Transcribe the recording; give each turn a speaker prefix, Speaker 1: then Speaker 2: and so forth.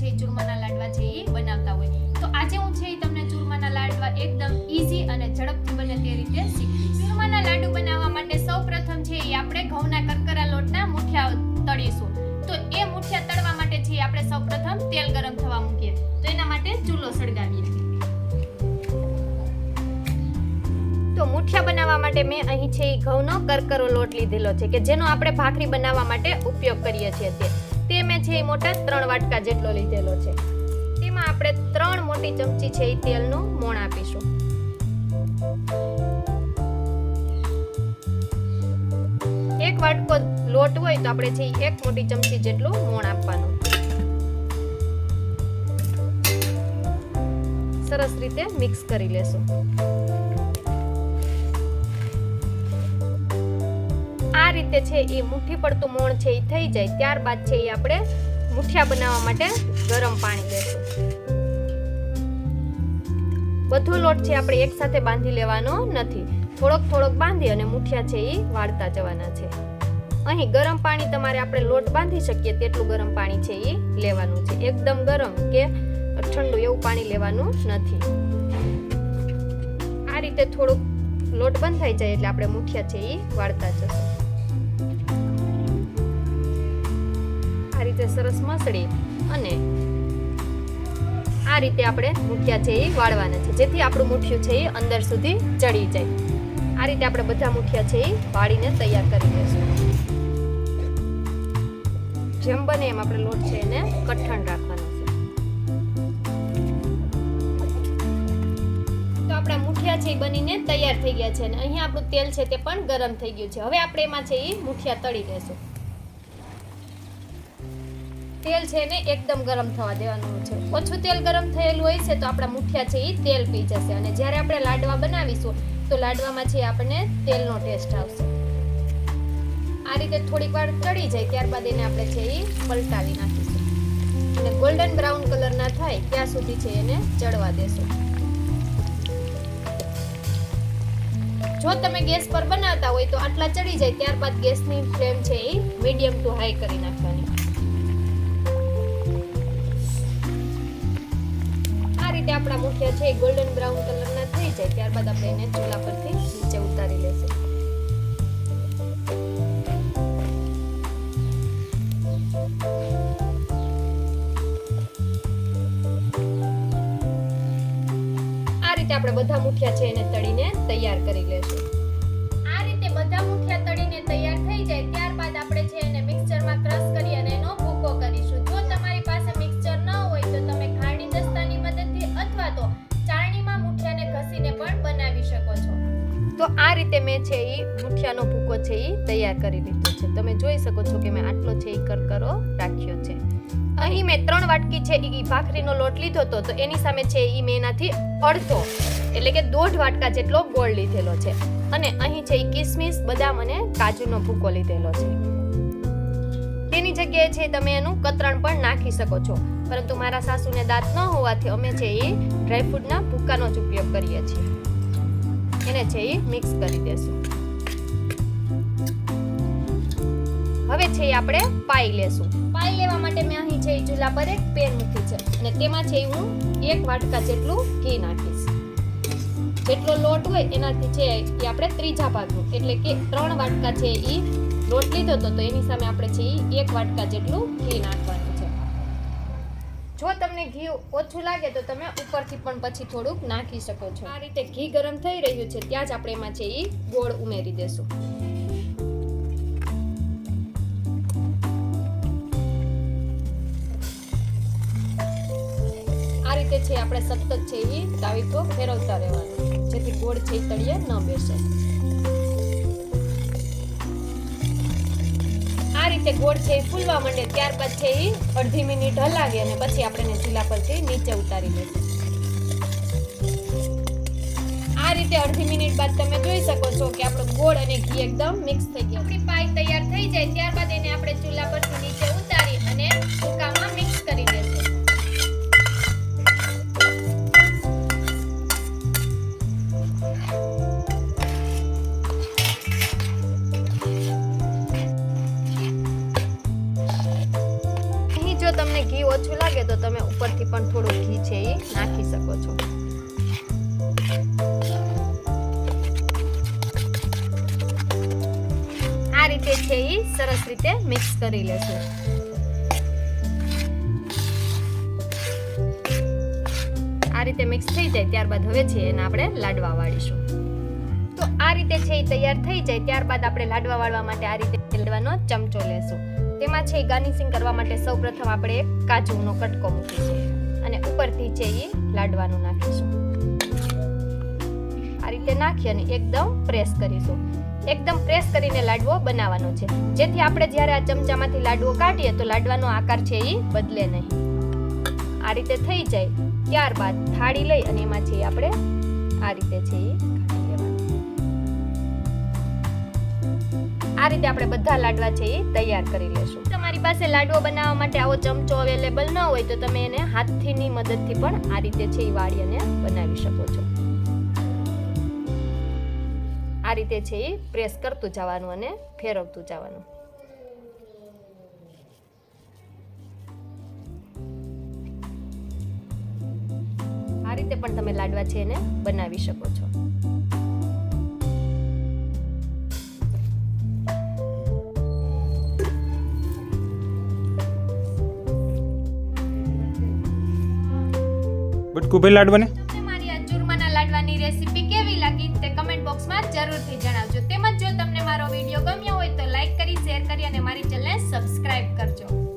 Speaker 1: છે, ચૂરમાના લાડવા છે એ બનાવતા હોય. તો આજે હું છે એ તમને ચૂરમાના લાડવા એકદમ ઈઝી અને ઝડપથી બને તે રીતે ચૂરમાના લાડુ બનાવવા માટે સૌ પ્રથમ છે એ આપણે ઘઉંના કરકરા લોટના મૂઠિયા તળીશું. તો એ મૂઠિયા તળવા માટે છે આપણે સૌ પ્રથમ તેલ ગરમ થવા મૂકીએ. તો એના માટે ચૂલો સળગાવીએ. તો મૂઠિયા બનાવવા માટે મેં અહીં છે એ ઘઉંનો કરકરો લોટ લીધેલો છે કે જેનો આપણે ભાખરી બનાવવા માટે ઉપયોગ કરીએ છીએ તે. તે મેં છે એ મોટા ત્રણ વાટકા જેટલો લીધેલો છે. તેમાં આપણે ત્રણ મોટી ચમચી છે એ તેલનું મોણ આપીશું. એક વાટકો લોટ હોય તો આપણે છે એક મોટી ચમચી જેટલું મોણ આપવાનું. સરસ રીતે મિક્સ કરી લેશું. આ રીતે છે એ મુઠ્ઠી પડતું મોણ છે એ થઈ જાય. ત્યારબાદ છે એ આપણે મુઠિયા બનાવવા માટે ગરમ પાણી લેશું. બધો લોટ છે આપણે એકસાથે બાંધી લેવાનો નથી. થોડોક થોડોક બાંધી અને મુઠિયા છે એ વાળતા જવાના છે. અહીં ગરમ પાણી તમારે આપણે લોટ બાંધી શકીએ તેટલું ગરમ પાણી છે એ લેવાનું છે. એકદમ ગરમ કે ઠંડુ એવું પાણી લેવાનું નથી. આ રીતે થોડુંક લોટ બંધ થઈ જાય એટલે આપણે મુઠિયા છે એ વાળતા જશું. રીતે સરસ મસળી અને આ રીતે આપણે મૂઠિયા છે એ વાળવાના છે. જેથી આપણું મુઠિયું છે એ અંદર સુધી ચડી જાય. આ રીતે આપણે બધા મૂઠિયા છે એ વાળીને તૈયાર કરી દઈશું જેમ બને એમ આપણે લોટ છે એને કઠણ રાખવાનો છે. તો આપણા મુઠિયા છે એ બનીને તૈયાર થઈ ગયા છે અને અહીંયા આપણું તેલ છે તે પણ ગરમ થઈ ગયું છે. હવે આપણે એમાં છે એ મુઠિયા તળી લેશું તેલ છે એને એકદમ ગરમ થવા દેવાનું છે. ઓછું તેલ ગરમ થયેલું હોય છે તો આપણા મુઠિયા છે એ તેલ પી જશે. અને જ્યારે આપણે લાડવા બનાવીશું, તો લાડવામાં છે આપણને તેલનો ટેસ્ટ આવશે. આ રીતે થોડીક વાર ચડી જાય ત્યારબાદ એને આપણે છે એ પલટાવી નાખીશું. અને ગોલ્ડન બ્રાઉન કલરના થાય, ત્યાં સુધી છે એને ચડવા દેશું. જો તમે ગેસ પર બનાવતા હોય તો આટલા ચડી જાય ત્યારબાદ ગેસની ફ્લેમ છે એ મીડિયમ ટુ હાઈ કરી નાખવાની. રીતે આપણા મુઠિયા છે એ ગોલ્ડન બ્રાઉન કલરના થઈ જાય. ત્યારબાદ આપણે એને ચૂલા પરથી નીચે ઉતારી લેશું. આ રીતે આપણે બધા મુઠિયા છે એને તળીને તૈયાર કરી લેશું. રીતે મેં છે એ મુઠિયાનો ભૂકો છે એ તૈયાર કરી લીધો છે. તમે જોઈ શકો છો કે મેં આટલો છે એ કરકરો રાખ્યો છે. અહીં મેં ત્રણ વાટકી છે એ ભાખરીનો લોટ લીધો હતો, તો એની સામે છે એ મેં એનાથી અડધો, એટલે કે દોઢ વાટકા જેટલો ગોળ લીધેલો છે. અને અહીં છે એ કિસમિસ, બદામ અને કાજુનો ભૂકો લીધેલો છે. તેની જગ્યાએ છે તમે એનું કતરણ પણ નાખી શકો છો. પરંતુ મારા સાસુને દાંત ન હોવાથી અમે છે એ ડ્રાયફ્રૂટના ભૂકાનો જ ઉપયોગ કરીએ છીએ. એને છે એ મિક્સ કરી દેશું. હવે છે એ આપણે પાઈ લેશું. પાઈ લેવા માટે મેં અહીં છે એ ચૂલા પર એક પેન મૂકી છે. અને તેમાં છે હું એક વાટકા જેટલું ઘી નાખીશ. જેટલો લોટ હોય એનાથી છે એ આપણે ત્રીજા ભાગનું. એટલે કે ત્રણ વાટકા છે એ લોટ લીધો હતો તો એની સામે આપણે છે એ એક વાટકા જેટલું ઘી નાખવાનું. જો તમને ઘી ઓછું લાગે તો તમે ઉપરથી પણ પછી થોડુંક નાખી શકો છો. આ રીતે ઘી ગરમ થઈ રહ્યું છે ત્યાં જ આપણે એમાં છે એ ગોળ ઉમેરી દેશું. આ રીતે છે આપણે સતત છે એ તાવીથો ફેરવતા રહેવાનું. જેથી ગોળ છે તળિયે ન બેસે. રીતે ગોળ છે એ ફૂલવા માંડે, ત્યારબાદ છે એ અડધી મિનિટ હલાવી અને પછી આપણે એને ચૂલા પરથી નીચે ઉતારી લઈશું આ રીતે અડધી મિનિટ બાદ તમે જોઈ શકો છો કે આપણો ગોળ અને ઘી એકદમ મિક્સ થઈ ગયા. પાઈ તૈયાર થઈ જાય, ત્યારબાદ એને આપણે ચૂલા પરથી નીચે તમને ઘી ઓછું લાગે તો તમે ઉપરથી પણ થોડું ઘી છે એ નાખી શકો છો. આ રીતે છે એ સરસ રીતે મિક્સ કરી લેશું. આ રીતે મિક્સ થઈ જાય ત્યારબાદ હવે છે એને આપણે લાડવા વાળીશું. તો આ રીતે છે એ તૈયાર થઈ જાય ત્યારબાદ આપણે લાડવા વાળવા માટે આ રીતે લેવાનો ચમચો લેશું. તેમાં છે ગાર્નિશિંગ કરવા માટે સૌપ્રથમ આપણે કાજુનો કટકો મૂકીશું અને ઉપરથી છે એ લાડવાનું નાખીશું. આ રીતે નાખી અને એકદમ પ્રેસ કરીશું. એકદમ પ્રેસ કરીને લાડવો બનાવવાનો છે. જેથી આપણે જ્યારે આ ચમચામાંથી લાડવો કાઢીએ તો લાડવાનો આકાર છે એ બદલે નહીં. આ રીતે થઈ જાય. ત્યારબાદ થાળી લઈ અને એમાં છે આપણે આ રીતે છે એ આ રીતે આપણે બધા લાડવા છે એ તૈયાર કરી લેશું. તમારી પાસે લાડવો બનાવવા માટે આવો ચમચો અવેલેબલ ન હોય તો તમે એને હાથથીની મદદથી પણ આ રીતે છે એ વાળી અને બનાવી શકો છો. આ રીતે છે એ પ્રેસ કરતું જવાનું અને ફેરવતું જવાનું. આ રીતે પણ તમે લાડવા છે એને બનાવી શકો છો.
Speaker 2: બટકુભાઈ લાડવાને
Speaker 1: મારી આ ચૂરમાના લાડવાની રેસીપી કેવી લાગી તે કમેન્ટ બોક્સમાં જરૂરથી જણાવજો. તેમજ જો તમને મારો વીડિયો ગમ્યો હોય તો લાઈક કરી શેર કરી અને મારી ચેનલને સબસ્ક્રાઇબ કરજો.